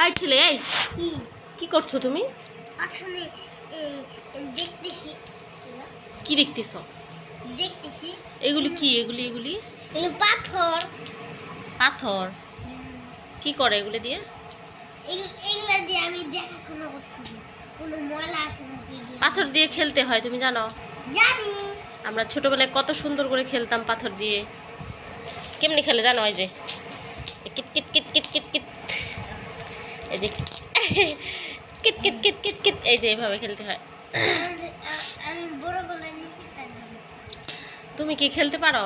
High ছেলে এই। কি? কি করছ তুমি? আসলে দেখতেছি। কি দেখতেছ? দেখতেছি। এগুলি কি? এগুলি এগুলি? পাথর। পাথর? কি করে এগুলি দিয়ে? এগুলো দিয়ে আমি দেখাশোনা করতেছি। কোনো ময়লা আছে পাথর দিয়ে খেলতে হয় তুমি জানো? জানি। আমরা ছোটবেলায় কত সুন্দর করে খেলতাম পাথর দিয়ে। কেমনি খেলে জানো এই যে? কিট কিট যে কিট কিট কিট কিট কিট। এই যে এইভাবে খেলতে হয়। তুমি কি খেলতে পারো?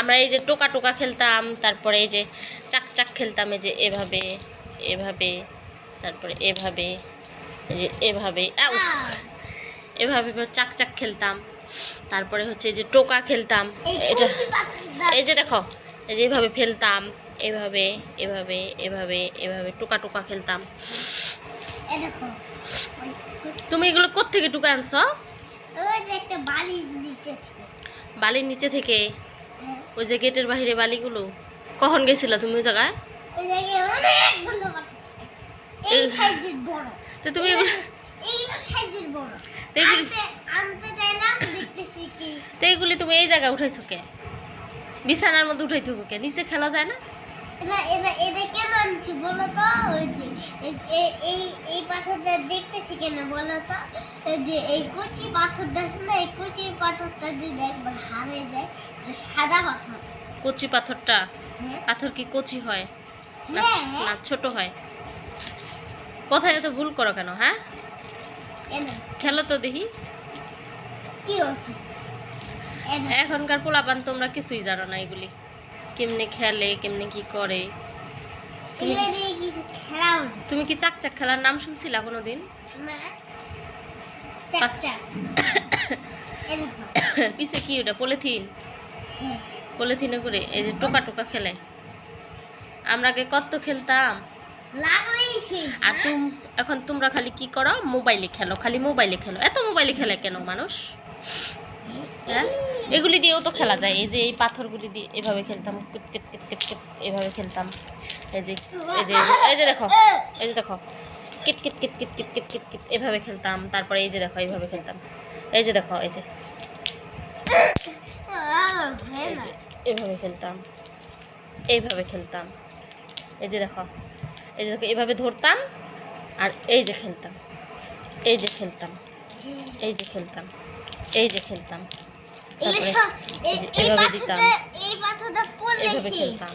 আমরা এই যে টোকা টোকা খেলতাম, তারপরে এই যে চাক চাক খেলতাম, এই যে এভাবে এভাবে, তারপরে এভাবে, এই যে এভাবে। এভাবে চাক চাক খেলতাম। তারপরে হচ্ছে এই যে টোকা খেলতাম এই এটা এই যে দেখো এই যে এভাবে ফেলতাম এভাবে এভাবে এভাবে এভাবে টোকা টোকা খেলতাম। তুমি এগুলো কোত্থেকে টুকা আনছো? বালির নিচে থেকে? হ্যাঁ। ওই যে গেটের বাইরে বালিগুলো? কখন গেছিলা তুমি ওই জায়গায়? ওই জায়গায় এগুলি তুমি এই জায়গায় উঠাইছো কে? বিছানার মধ্যে উঠাইতে হবে কে? নিচে খেলা যায় না? এটা এটা এটা কেন আনছি বলো তো? ওই যে এ- এ- এই এই পাথরটা দেখতেছি কেন বলো তো? যে এই কুচি পাথরটা না এই কুচি পাথরটা যদি একবার হারে যায় সাদা পাথর। কচি পাথরটা? হ্যাঁ। পাথর কি কচি হয়? না হ্যাঁ। ছোট হয়। কোথায় এত ভুল করো কেন হ্যাঁ? খেলো তো দেখি। কি এখনকার পোলাপান তোমরা কিছুই জানো না এগুলি। কেমনে খেলে কেমনে কি করে। তুমি কি চাক চাক খেলার নাম শুনছিলা কোনোদিন? পিছে কি ওটা? পলিথিন? হ্যাঁ। পলিথিনে করে এই যে টোকা টোকা খেলে। আমরা আগে কত খেলতাম। আর তুম এখন তোমরা খালি কি করো? মোবাইলে খেলো খালি মোবাইলে খেলো। এত মোবাইলে খেলে কেন মানুষ? হ্যাঁ? এগুলি দিয়েও তো খেলা যায় এই যে এই পাথরগুলি দিয়ে এভাবে খেলতাম এভাবে খেলতাম এই যে এই যে এই যে- দেখো এই যে দেখো কিট কিট কিট কিট কিট কিট কিট কিট এভাবে খেলতাম তারপরে এই যে দেখো এইভাবে খেলতাম এই যে দেখো এই যে হ্যাঁ এভাবে খেলতাম এইভাবে খেলতাম এই যে দেখো এই যে দেখো এভাবে ধরতাম আর এই যে খেলতাম এই যে খেলতাম এই যে খেলতাম এই যে খেলতাম তারপরে এভাবে দিতাম। এভাবে খেলতাম